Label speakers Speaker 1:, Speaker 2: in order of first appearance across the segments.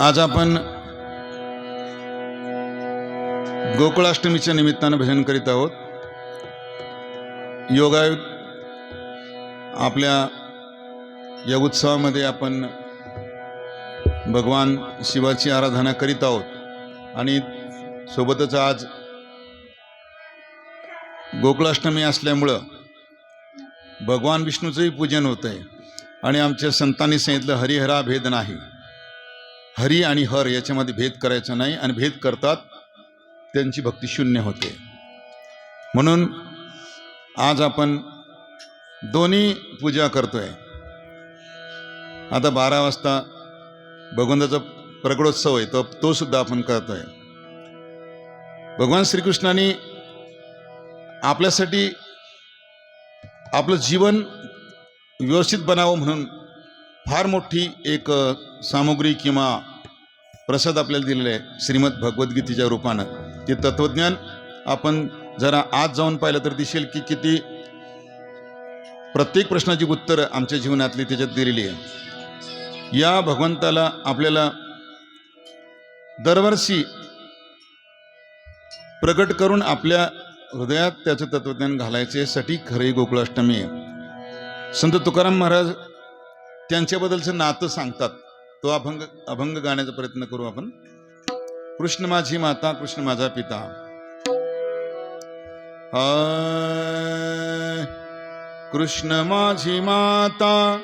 Speaker 1: आज आपण गोकुळाष्टमीच्या निमित्तानं भजन करीत आहोत. योगायोग आपल्या या उत्सवामध्ये आपण भगवान शिवाची आराधना करीत आहोत. आणि सोबतच आज गोकुळाष्टमी असल्यामुळं भगवान विष्णूचंही पूजन होतं आहे आणि आमच्या संतांनी सांगितलं हरिहरा भेद नाही. हरी आणि हर याच्यामध्ये भेद करायचा नाही आणि भेद करतात त्यांची भक्ती शून्य होते. म्हणून आज आपण दोन्ही पूजा करतोय. आता बारा वाजता भगवंताचा प्रगडोत्सव आहे तो तो सुद्धा आपण करतोय. भगवान श्रीकृष्णाने आपल्यासाठी आपलं जीवन व्यवस्थित बनावं म्हणून फार मोठी एक सामुग्री किंवा प्रसाद आपल्याला दिलेला आहे श्रीमद भगवद्गीतेच्या रूपानं. ते तत्त्वज्ञान आपण जरा आज जाऊन पाहिलं तर दिसेल की किती प्रत्येक प्रश्नाची उत्तरं आमच्या जीवनातली त्याच्यात दिलेली आहे. या भगवंताला आपल्याला दरवर्षी प्रकट करून आपल्या हृदयात त्याचं तत्त्वज्ञान घालायचे साठी खरे गोकुळाष्टमी आहे. संत तुकाराम महाराज त्यांच्याबद्दलचं नातं सांगतात. तो अभंग अभंग गाण्याचा प्रयत्न करू आपण. कृष्ण माझी माता कृष्ण माझा पिता. कृष्ण माझी माता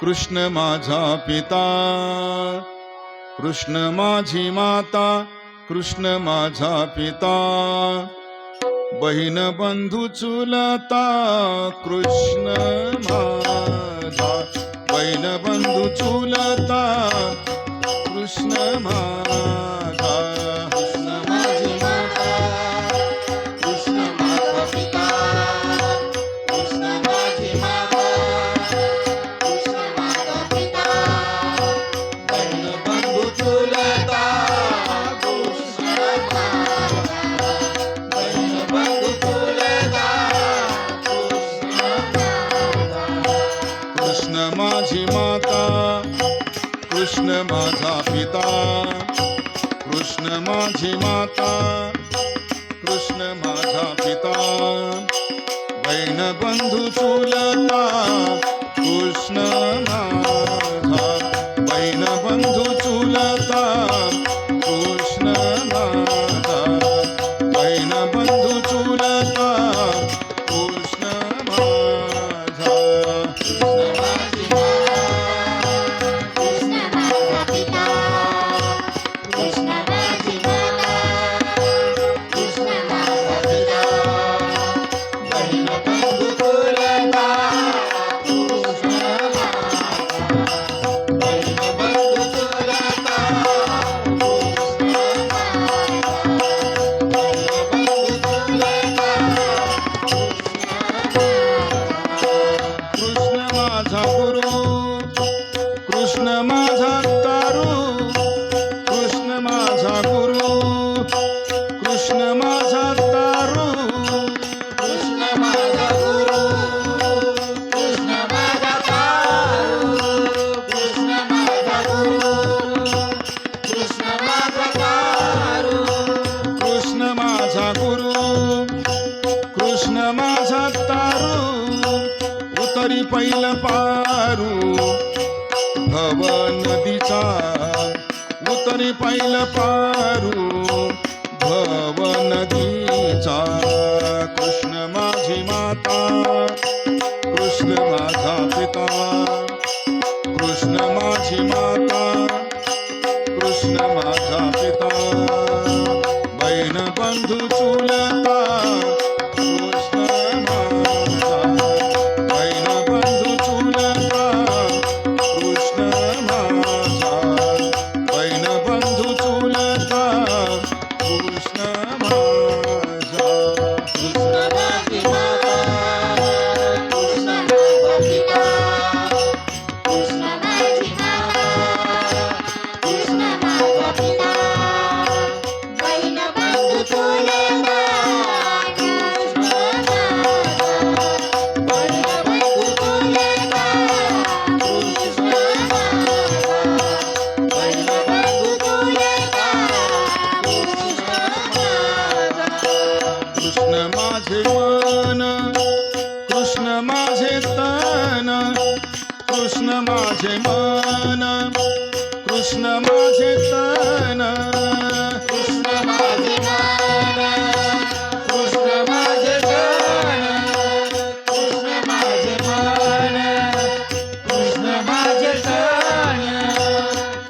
Speaker 1: कृष्ण माझा पिता. कृष्ण माझी माता कृष्ण माझा पिता. बहीण बंधू चुलता कृष्ण माझा. बहीण बंधू चुलता कृष्ण माझा. माझी माता कृष्ण माझा पिता बहीण बंधू चुलता कृष्ण गुरु कृष्ण माझा पैल पारू. भव नदीचा कृष्ण माझी माता. कृष्ण माझा पिता. कृष्ण माझी माता. कृष्ण माझा पिता. बहीण बंधू चुला कृष्ण माझे मन कृष्ण माझे तन
Speaker 2: कृष्ण माझे कृष्ण माझे तन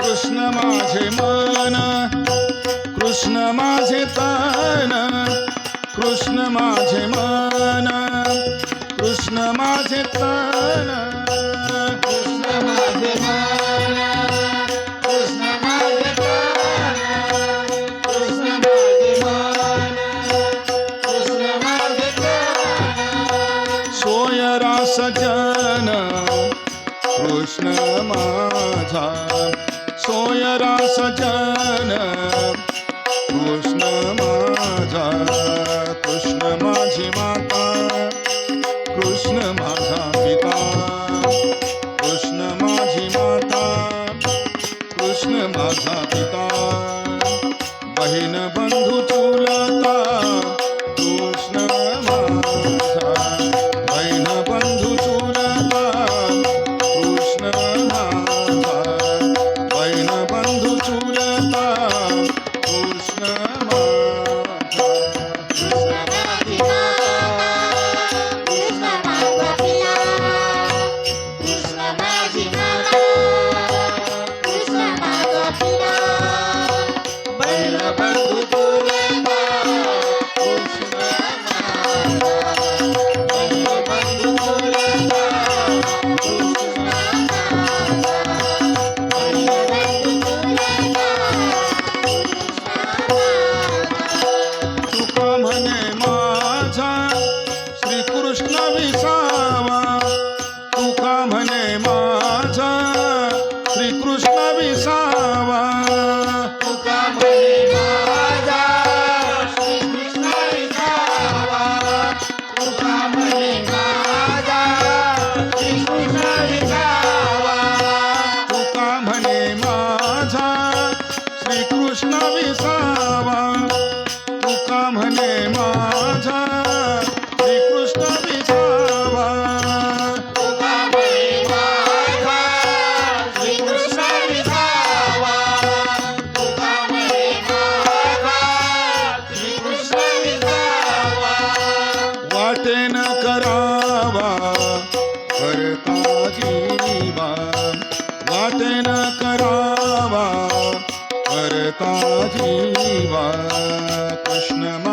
Speaker 2: कृष्ण माझे मन कृष्ण माझे तन
Speaker 1: कृष्ण माझे मन मन कृष्ण माझे तन
Speaker 2: Krishna Maja Soya
Speaker 1: Rasa Jana Krishna